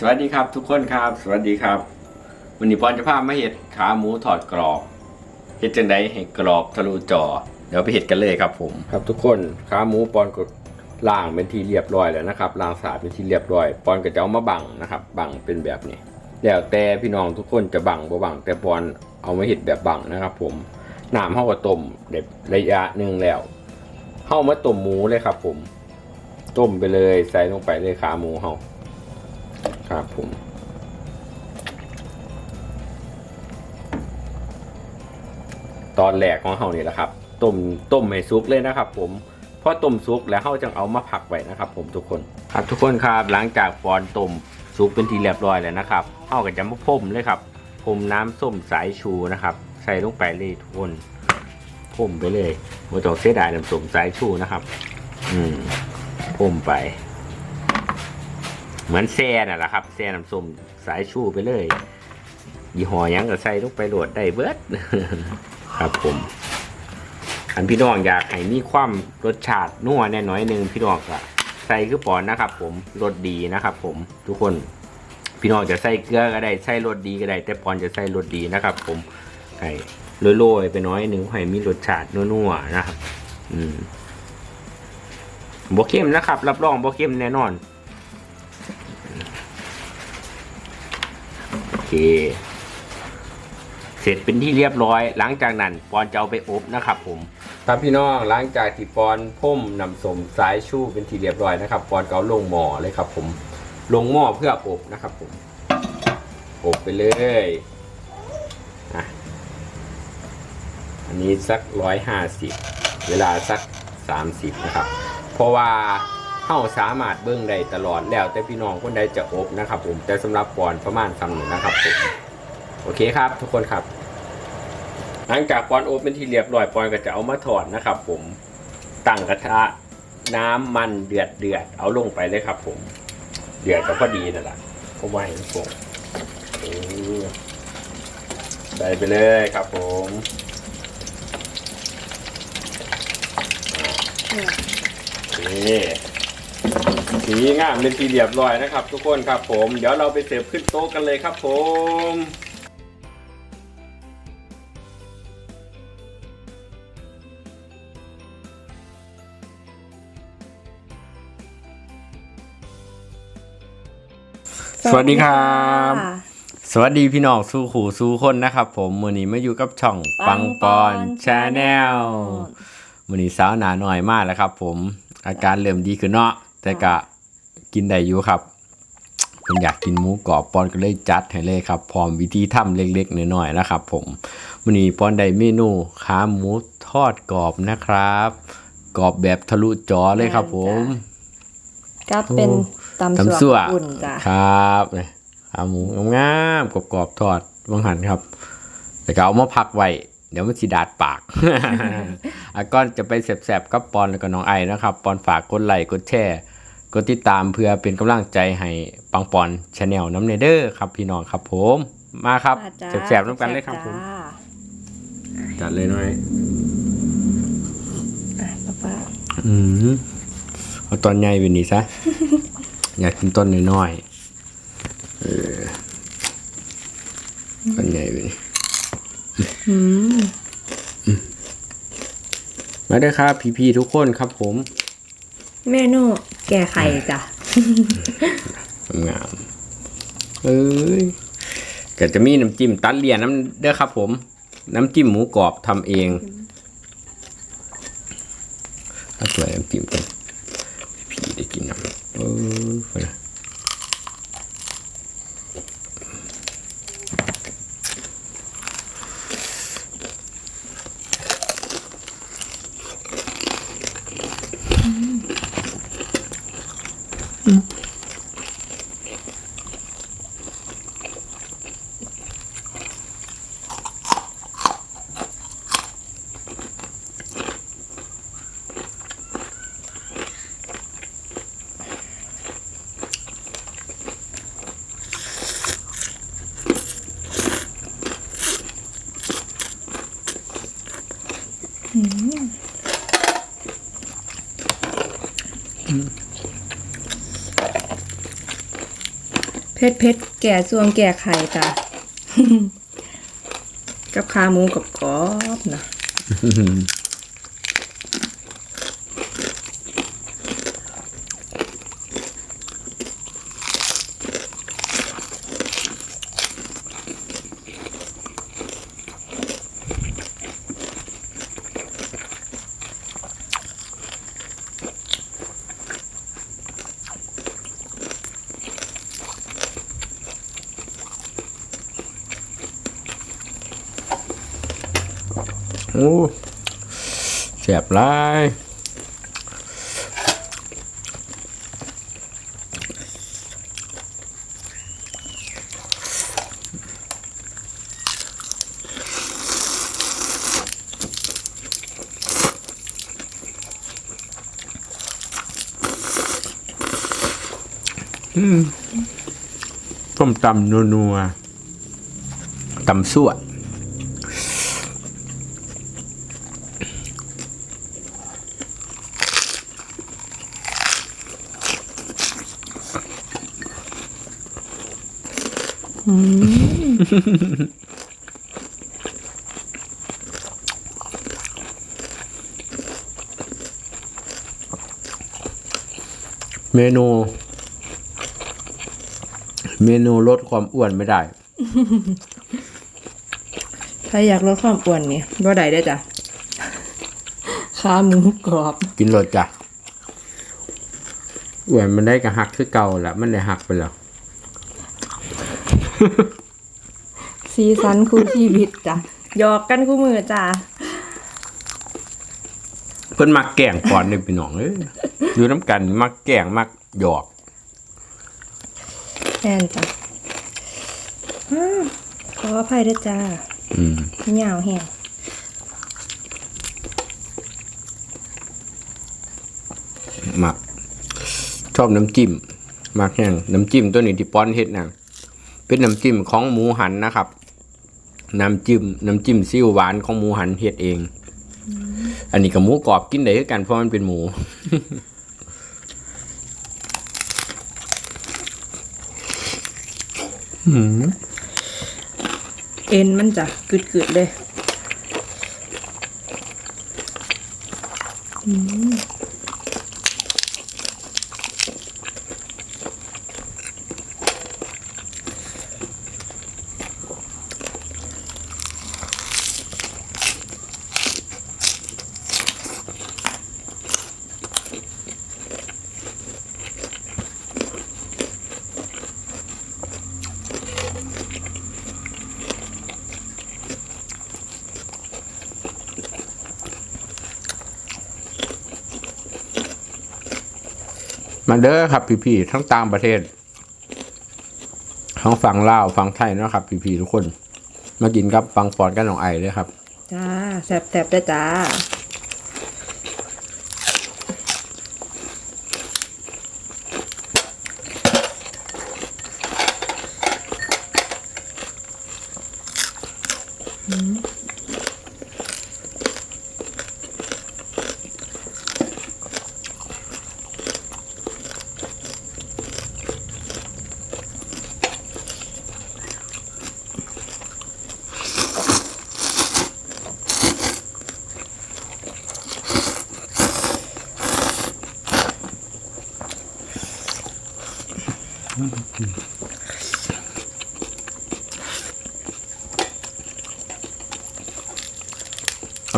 สวัสดีครับทุกคนครับ สวัสดีครับวันนี้ปอนจะพามาเห็ดขาหมูถอดกรอบเห็ดจังไดให้กรอบทะลุจอ เดี๋ยวไปเห็ดกันเลยครับผม ครับทุกคนขาหมูปอนก็ล้างเป็นที่เรียบร้อยแล้วนะครับล้างสาดเป็นที่เรียบร้อย ปอนก็จะเอามาบังนะครับ บังเป็นแบบนี้แล้วแต่พี่น้องทุกคนจะบังบ่บังแต่ปอนเอามาเห็ดแบบบังนะครับ ผมน้ำเข้ากับต้มเด็ดระยะหนึ่งแล้วเข้ามาต้มหมูเลยครับ ผม ต้มไปเลยใส่ลงไปเลยขาหมูเฮา ครับผมตอนแรกของเขานี่แหละครับต้มต้มให้สุกเลยนะครับ ผมพอต้มสุกแล้วเขาจึงเอามาผักไว้นะครับ ผมทุกคนครับทุกคนครับหลังจากปอนต้มสุกเป็นทีเรียบร้อยแล้วนะครับเขาก็จะมาพ่มเลยครับพ่มน้ำส้มสายชูนะครับ ใส่ลงไปเลยทุกคนพ่มไปเลยไม่ต้องเสียดายน้ำส้มสายชูนะครับ อืมพ่มไป เหมือนแซ่น่ะแหละครับแซ่น้ำส้มสายชูไปเลย ยี่ห้อยังก็ใส่ลงไปโหลดได้เบิดครับผมอันพี่น้องอยากให้มีความรสชาตินัวแน่น้อยหนึ่งพี่น้องก็ใส่คือปอนนะครับ ผมรสดีนะครับ ผมทุกคนพี่น้องจะใส่เกลือก็ได้ใส่รสดีก็ได้ แต่ปอนจะใส่รสดีนะครับ ผมให้โรยๆไปน้อยหนึ่งให้มีรสชาตินัวๆนะครับ อืมบ่เข้มนะครับ รับรองบ่เข้มแน่นอน เค เสร็จเป็นที่เรียบร้อย หลังจากนั้นปอนจะเอาไปอบนะครับผมครับพี่น้องหลังจากที่ปอนพ่มนำสมสายชูเป็นที่เรียบร้อยนะครับปอนก็เอาลงหม้อเลยครับ ผม ลงหม้อเพื่ออบนะครับ ผม อบไปเลยอันนี้สักร้อยห้าสิบเวลาสักสามสิบนะครับ เพราะว่า เข้าสามารถเบิ้งได้ตลอดแล้วแต่พี่น้องคนใดจะอบนะครับ ผมแต่สำหรับปอนประมาณสำหนึ่งนะครับผมโอเคครับ ทุกคนครับ หลังจากปอนอบเป็นที่เรียบร้อยปอนก็จะเอามาถอดนะครับ ผมตั้งกระทะน้ำมันเดือดเดือดเอาลงไปเลยครับ ผม เดือดก็พอดีนั่นแหละเพราะว่าเห็นฟงเออได้ไปเลยครับผมนี่ สีงามเป็นที่เรียบร้อยนะครับ ทุกคนครับผม เดี๋ยวเราไปเสิร์ฟขึ้นโต๊ะกันเลยครับผมสวัสดีครับ สวัสดีพี่น้องสู้ขู่สู้คนนะครับผมมือนี้มาอยู่กับช่องปังปอนชาแนลมือนี้สาวหนาหน่อยมากแล้วครับ ผมอาการเริ่มดีขึ้นเนาะแต่กะ กินได้อยู่ครับผมอยากกินหมูกรอบปอนก็เลยจัดให้เลยครับ พร้อมวิธีทำเล็กๆน้อยๆนะครับ ผมมือนี้ปอนได้เมนูขาหมูทอดกรอบนะครับ กรอบแบบทะลุจอเลยครับ ผมก็เป็นตำตำสัสั่ววอุ่นจ้ะครับเนี่ยขาหมูงามๆกรอบๆทอดบางหันครับ แต่ก็เอามาพักไว้เดี๋ยวมันสิดาดปากอะก่อนจะไปแสบๆกับปอนแล้วก็น้องไอนะครับ ปอนฝากกดไลค์กดแชร์ก ดติดตามเพื่อเป็นกำลังใจให้ปังปอนชาแนลน้ำเนเดอร์ครับพี่น้องครับผม มาครับมาจ้าแสบๆน้ำกันเลยครับผมจ้าจัดเลยหน่อยอะป้าป้าอืมเอาตอนใหญ่เป็นนี้ซะ อยากกินต้นน้อยๆเออตอนใหญ่เป็นนี้อืมมาเด้อครับพี่ๆทุกคนครับผม เมนูแก่ไข่จ้ะงามเอ้ยก็จะมีน้ำจิ้มตัดเหรียนน้ำเด้อครับ ผม น้ำจิ้มหมูกรอบทำเองถ้าสวยน้ำจิ้มกันพี่ได้กินน้ำเออไปนะ เพชรเพชรแก่ซวงแก่ไข่จ้ะกับขาหมูกับกรอบนะ โอ้แสบลายต้มตำนัวๆตำสั่ว เมนู เมนูลดความอ้วนไม่ได้ถ้าอยากลดความอ้วนนี่บ่ได้ได้อจ้ะขาหมูกรอบ กินรสจ้ะอ้วนมันได้กระหักคือเก่าแล้วมันได้หักไปแล้ว สีสันคู่ชีวิตจ้ะหยอกกันคู่มือจ้ะเพิ่นมักแกล้งก่อนเนี่ยพี่น้องเอ้ยอยู่น้ำกันมักแกล้งมักหยอกแม่นจ้ะอ้าวขออภัยด้วยจ้าอืมเหงาแห้งมักชอบน้ำจิ้มมักแห้งน้ำจิ้มตัวนี้ที่ป้อนเฮ็ดน่ะเป็นน้ำจิ้มของหมูหันนะครับ น้ำจิ้มน้ำจิ้มซีอิ๊วหวานของหมูหันเฮ็ดเอง อันนี้กับหมูกรอบกินได้คือกันเพราะมันเป็นหมูเอ็นมันจ้ะกึดๆเลยมาเด้อครับ พี่ๆทั้งต่างประเทศ ทั้งฝั่งลาวฝั่งไทยนะครับ พี่ๆทุกคน มากินกับฟังฟอนกันของไอเลยครับ จ้าแซ่บๆด้วยจ้า อ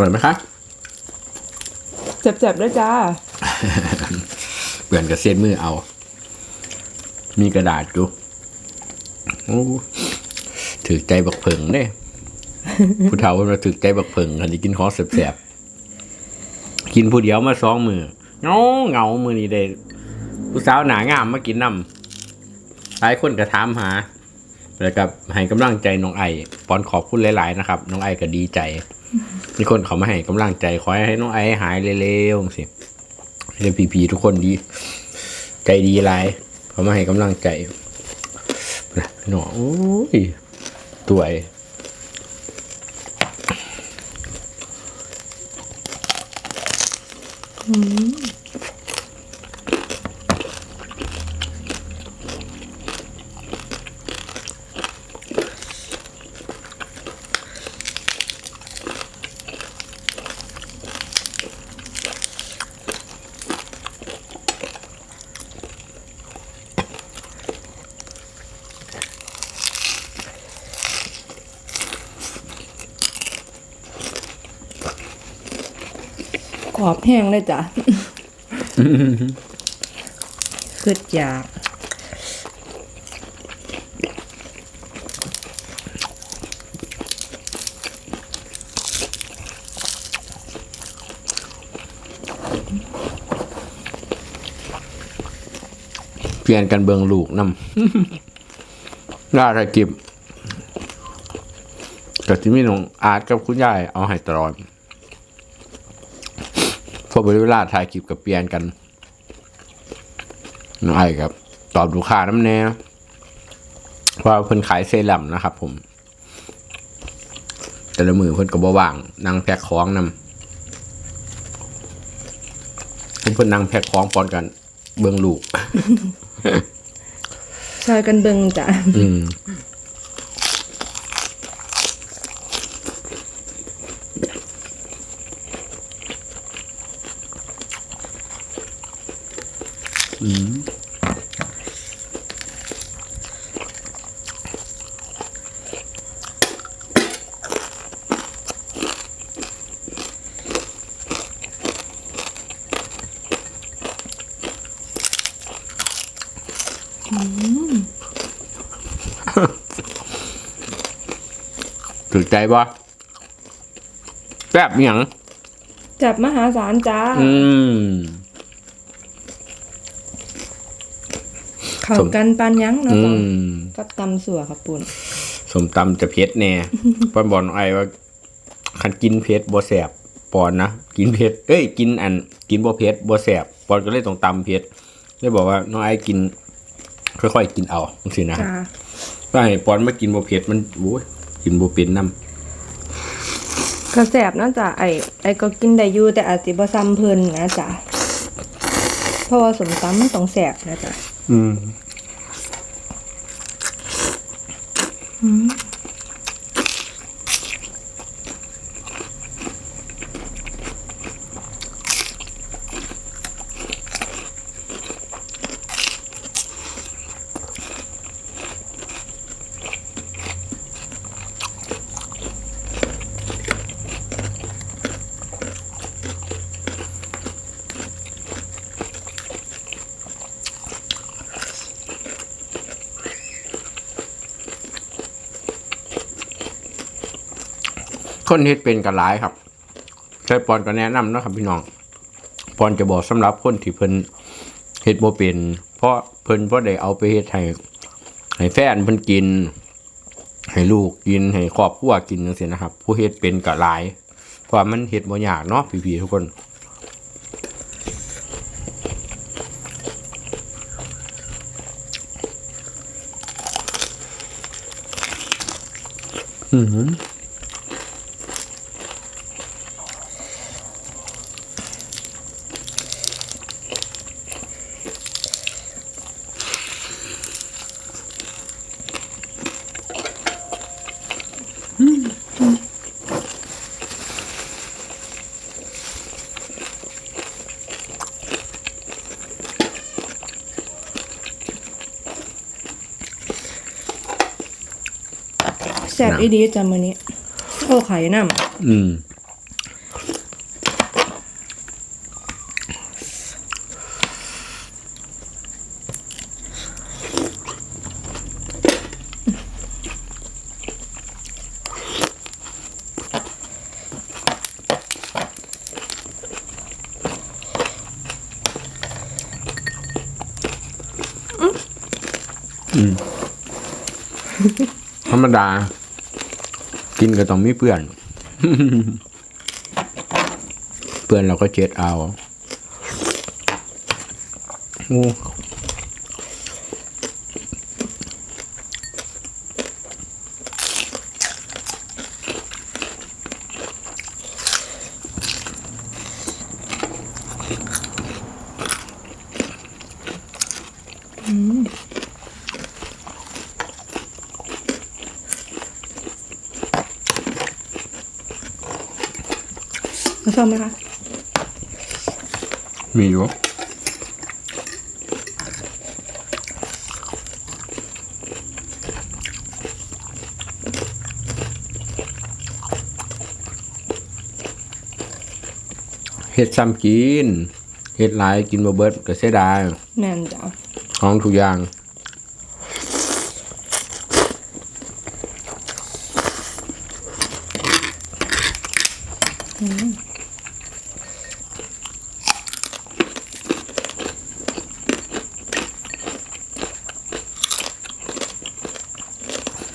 ร่อยไหมคะแซ่บๆด้วยจ้าเปลี่ยนกับเส้นมือเอา มีกระดาษดูโอ้ถือใจบักเผิงเด้ผู้เฒ่ามาถือใจบักเผิงอันนี้กินของแสบๆกินผู้เดียวมาสองมือเงาเงามือนี้ได้ผู้สาวหนางามมากินน้ำหลายคนก็ถามหาแล้วก็ให้กำลังใจน้องไอปอนขอบคุณหลาย ๆ นะครับ น้องไอก็ดีใจ มีคนเขามาให้กำลังใจขอให้น้องไอ้หายเร็วๆสิเรียนพีๆทุกคนดี ใจดีไรเขามาให้กำลังใจนะพี่น้อโอ้ยตัวไอก รอบแห้งเลยจ้ะคืดอยากเปลี่ยนกันเบิงลูกนำล่าถ่ายกิบกับที่มีน้องอาร์ตกับคุณยายเอาให้ตลอด พอบริเวลาถ่ายคลิปกับเปลี่ยนกันน้องไอ้ครับ ตอบลูกค้าน้ำแน่ว่าเพิ่นขายเซรั่มนะครับ ผม แต่ละมือเพิ่นก็บ่ว่างนั่งแพ็คของนำเพิ่นนั่งแพ็คของปอนกัน เบิ่งลูก ซอยกันเบิงจ้ะ อืม ถึกใจบ่แป๊บอหย่างจับมหาศาลจ้าอืม เข้ากันปานยังเนาะอืจ้ะม กับตำสัวครับปุ่นสมตำจะเผ็ดแน่ ปอนบอกน้องไอ้ว่าคันกินเผ็ดบ่แสบปอนนะกินเผ็ดเอ้ยกินอัน กินบ่เผ็ดบ่แสบปอนก็เลยต้องตำเผ็ดเลยบอกว่าน้องไอ้กิน ค่อยๆกินเอาจังซี่นะจ้าถ้าให้ปอนมากินบ่เผ็ดมันโอ้ยกินบ่เป็นน้ก็แสบเนาะจ้ะไอไอก็กินได้อยู่แต่อาจสิบ่ซ้ำเพิ่นนะจ้ะเพราะว่าสมตำมันต้องแสบนะจ้ะำอืม คนเฮ็ดเป็นกันหลายครับใช่ปอนก็แนะนำนะครับพี่น้องปอนจะบอกสำหรับคนที่เพิ่นเฮ็ดบ่เป็น เพราะเพิ่นบ่ได้เอาไปเฮ็ดให้ให้แฟนเพิ่นกิน ให้ลูกกินให้ครอบครัวกินจังซี่นะครับ ผู้เฮ็ดเป็นก็หลายเพราะมันเฮ็ดบ่ยากเนาะพี่ๆทุกคนอืม แสบอีดีจ้ะมื้อนี้โอ้ไข่น้ำอืมอืมธรรมดา กินก็ต้องมีเพื่อน เพื่อนเราก็เจ็ดเอาโอ้มา ชอบไหมคะมีอยู่เฮ็ดซ้ำกินเฮ็ดหลายกินบ่เบิดก็เสียดายแม่นจ้ะของทุกอย่างเห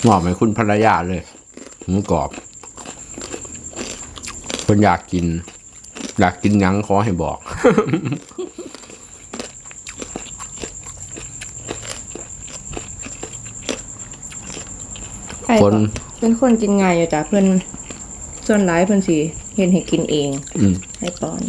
มาะไหมคุณภรรยาเลยหมูกรอบคนอยากกิน อยากกินหยังขอให้บอก ไอ้คนก็เป็นคนกินง่ายอยู่จ้ะเพิ่นส่วนหลายเพิ่นสิเฮ็ดให้กินเองอืมให้ปอน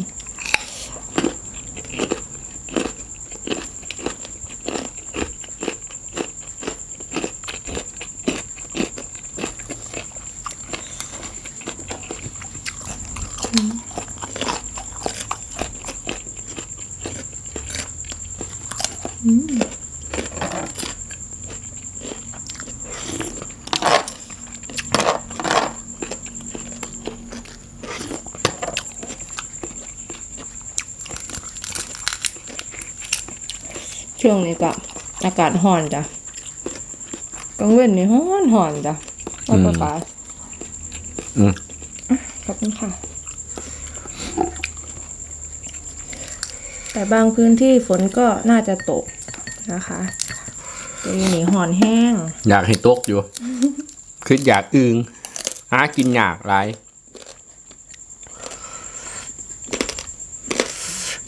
ช่วงนี้ก็อากาศร้อนจ้ะกลางเว้นนี่ร้อนร้อนจ้ะว่าปะปาอืมขอบคุณค่ะ แต่บางพื้นที่ฝนก็น่าจะตกนะคะแตอยู่นี่ห่อนแห้ง อยากให้ตกอยู่ คืออยากอึงหากินอยากไร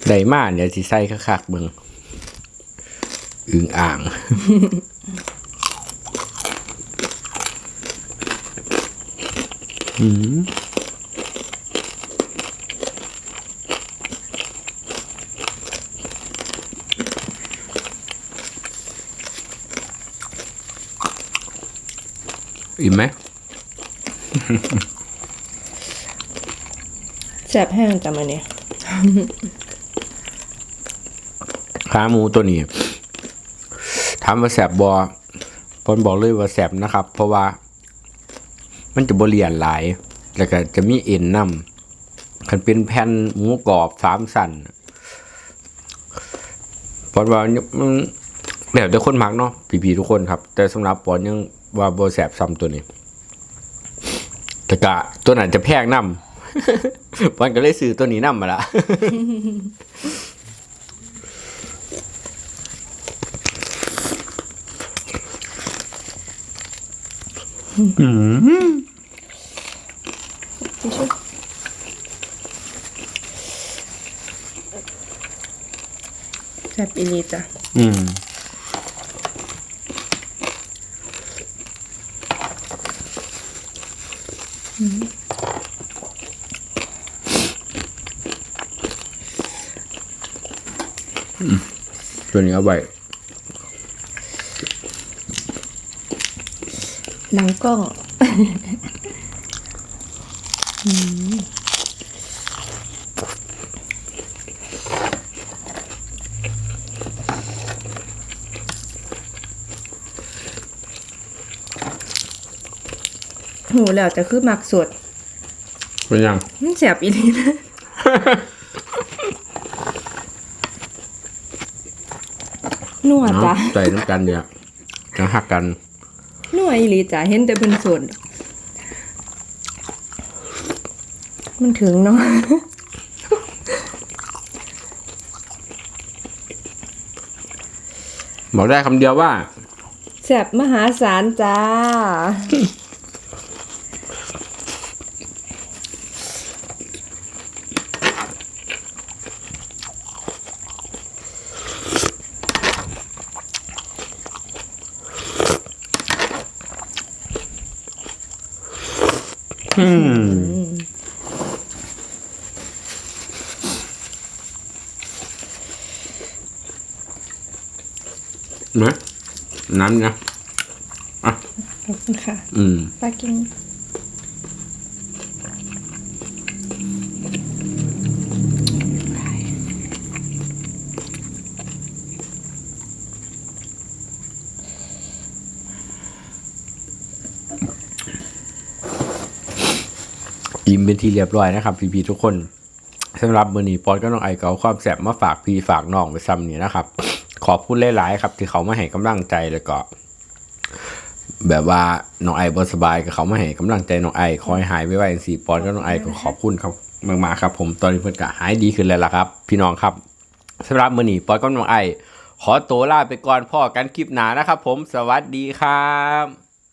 ได้มาเดี๋ยวสิใส่คักๆเบิ่งอึ งอ่าง อืมอิ่มไหมแสบแห้งจ้ะมันเนี่ย ขาหมูตัวนี้ ถามว่าแสบบอพนบอกเลยว่าแสบนะครับ เพราะว่า มันจะบเรียนหลาย แล้วก็จะมีเอ็นนำคันเป็นแผ่นหมูกรอบสามสันปอนว่ามันแล้วแต่คนมักเนาะพี่ๆทุกคนครับ แต่สำหรับปอนยังว่าบแสบซ้ำตัวนี้แต่กะตัวนั้นจะแพงนำปอนก็เลยซื้อตัวนี้นำมาละ ทิชชู่ แซ่บอีหลีจ้ะ อืมตัวนี้เอาไว้ หลังกล้องหูแล้วจะคือหมักสดเป็นยังมันแสบอีหลีนะนัวจ้ะเอาใส่น้ำกันเนี่ยจะหักกันนั วอีหลีจ้ะเห็นแต่เป็นส่วนมันถึงเนาะบอกได้คำเดียวว่า แสบมหาศาลจ้า น้ำนะขอบคุณค่ะอืมปลากินอิ่มเป็นที่เรียบร้อยนะครับพี่ๆทุกคนสำหรับมือนี้ปอนก็น้องไอเกเอาความแสบมาฝากพี่ฝากน้องไปซ้ำนี่นะครับ ขอบคุณหลาย ๆ ครับ ที่เขามาให้กำลังใจแล้วก็ แบบว่าน้องไอ้บสบายกับเขามาให้กำลังใจน้องไอ้คอยหายไวๆสี่ปอนก็น้องไอ้ก็ขอบคุณครับมากๆครับ ผมตอนนี้เพื่อนก็หายดีขึ้นแล้วล่ะครับ พี่น้องครับสำหรับมือนี้ปอนก็น้องไอ้ขอตัวลาไปก่อนพ่อกันคลิปหนานะครับ ผมสวัสดีครับ